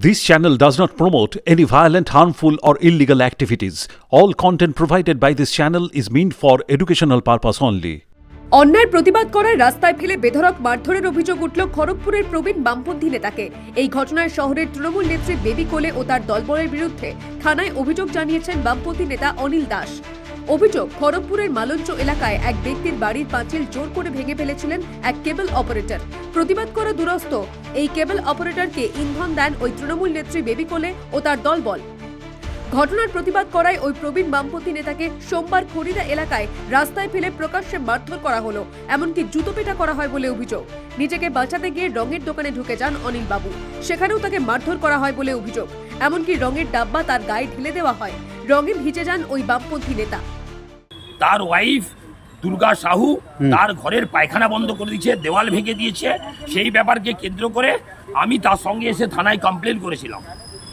This channel does not promote any violent, harmful, or illegal activities. All content provided by this channel is meant for educational purpose only. অন্যায়ের প্রতিবাদ করায় রাস্তায় ফেলে বেধড়ক মারধরের অভিযোগ উঠল খড়গপুরের প্রবীণ বামপন্থী নেতাকে এই ঘটনায় শহরের তৃণমূল নেত্রী বেবি কোলে ও তার দলবলের বিরুদ্ধে থানায় অভিযোগ জানিয়েছেন বামপন্থী নেতা অনিল দাস অভিযোগ, খড়গপুরের মালঞ্চ এলাকায় এক ব্যক্তির বাড়ির পাঁচিল জোর করে ভেঙে ফেলেছিলেন এক কেবল অপারেটর। প্রতিবাদ করা দুরস্ত, এই কেবল অপারেটরকে ইন্ধন দেন ওই তৃণমূল নেত্রী বেবি কোলে ও তার দলবল। ঘটনার প্রতিবাদ করায় ওই প্রবীণ বামপন্থী নেতাকে সোমবার খরিদা এলাকায় রাস্তায় ফেলে প্রকাশ্যে মারধর করা হলো, এমনকি জুতো পেটা করা হয় বলে অভিযোগ। নিজেকে বাঁচাতে গিয়ে রঙের দোকানে ঢুকে যান অনিল বাবু সেখানেও তাকে মারধর করা হয় বলে অভিযোগ। এমনকি রঙের ডাব্বা তার গায়ে ঢেলে দেওয়া হয়। রঙে ভিজে যান ওই বামপন্থী নেতা। তার ওয়াইফ দুর্গা সাহু তার ঘরের পায়খানা বন্ধ করে দিয়েছে দেওয়াল ভেঙে দিয়েছে সেই ব্যাপারকে কেন্দ্র করে আমি তার সঙ্গে এসে থানায় কমপ্লেন করেছিলাম।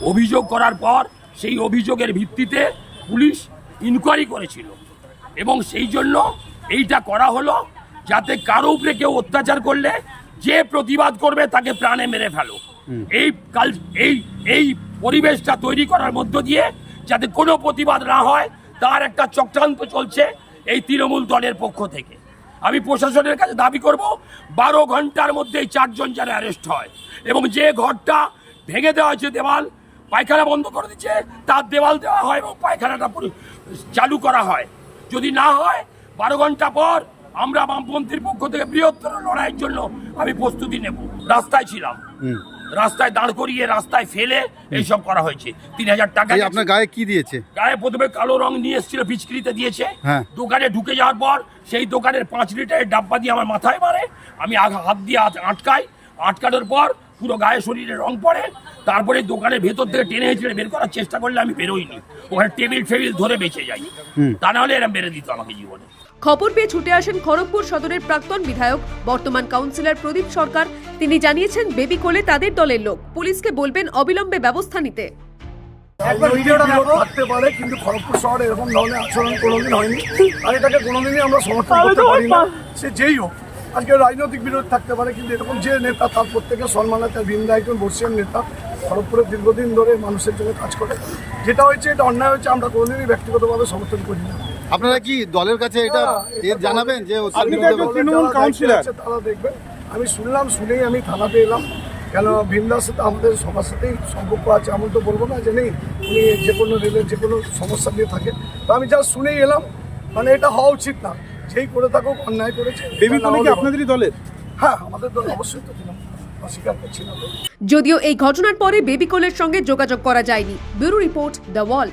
অভিযোগ করার পর সেই অভিযোগের ভিত্তিতে পুলিশ ইনকোয়ারি করেছিল এবং সেই জন্য এইটা করা হলো যাতে কারও উপরে কেউ অত্যাচার করলে যে প্রতিবাদ করবে তাকে প্রাণে মেরে ফেলো। এই কাল এই এই পরিবেশটা তৈরি করার মধ্য দিয়ে যাতে কোনো প্রতিবাদ না হয়, তার একটা চক্রান্ত চলছে এই তৃণমূল দলের পক্ষ থেকে। আমি প্রশাসনের কাছে দাবি করব, বারো ঘণ্টার মধ্যে এই চারজন যেন অ্যারেস্ট হয় এবং যে ঘরটা ভেঙে দেওয়া হয়েছে দেওয়াল, পায়খানা বন্ধ করে দিচ্ছে, তার দেওয়াল দেওয়া হয় এবং পায়খানাটা চালু করা হয়। যদি না হয়, বারো ঘণ্টা পর আমরা বামপন্থীর পক্ষ থেকে বৃহত্তর লড়াইয়ের জন্য আমি প্রস্তুতি নেব। রাস্তায় ছিলাম। রাস্তায় দাঁড় করিয়ে রাস্তায় ফেলে এইসব করা হয়েছে। তিন হাজার টাকা আপনার গায়ে কি দিয়েছে? গায়ে প্রথমে কালো রং নিয়ে এসেছিল পিচকিরিতে দিয়েছে। হ্যাঁ। দোকানে ঢুকে যাওয়ার পর সেই দোকানের পাঁচ লিটারের ডাব্বা দিয়ে আমার মাথায় মারে। আমি হাত দিয়ে হাত আটকাই। আটকানোর পর পুরো গায়ে শরীরে রং পড়ে। তারপরে দোকানের ভেতর থেকে টেনে হেঁচড়ে বের করার চেষ্টা করলে আমি বেরোইনি। ওখানে টেবিল ফেবিল ধরে বেঁচে যাই। তা নাহলে এরম বেড়ে দিত আমাকে জীবনে। খবর পেয়ে ছুটে আসেন খড়গপুর সদরের প্রাক্তন বিধায়ক, বর্তমান কাউন্সিলর প্রদীপ সরকার। তিনি জানিয়েছেন, বেবি কোলে তাদের দলের লোক। পুলিশকে বলবেন, অবিলম্বে ব্যবস্থা নিতে। পারে কোনোদিনই আমরা সমর্থন করতে পারি না। সে যেই হোক, আজকে রাজনৈতিক বিরোধ থাকতে পারে, কিন্তু এরকম যে নেতা, তার প্রত্যেকে সম্মান আছে। বৃন্দা একজন বর্ষিয়ান নেতা, খড়গপুরে দীর্ঘদিন ধরে মানুষের জন্য কাজ করে। যেটা হয়েছে, এটা অন্যায় হয়েছে, আমরা কোনোদিনই ব্যক্তিগতভাবে সমর্থন করি না। আপনারা কি দলের কাছে এটা হ্যাঁ, এ জানাবেন যে তৃণমূল কাউন্সিলর। তারা দেখবেন আমি শুনলাম শুনেই আমি থানাতে এলাম কেন ভীমদার সাথে আমাদের সবার সাথেই সম্পর্ক আছে আমি তো বলব না যে নেই। উনি যে কোনো রেলের যে কোনো সমস্যা নিয়ে থাকে। তো আমি যা শুনেই এলাম মানে এটা হওয়া উচিত না। যেই করে থাকুক অন্যায় করেছে আপনাদেরই দলের? হ্যাঁ আমাদের দল অবশ্যই তো তৃণমূল। অস্বীকার করছি যদিও এই ঘটনার পরে বেবি কোলের সঙ্গে যোগাযোগ করা যায়নি। Bureau report the Wall.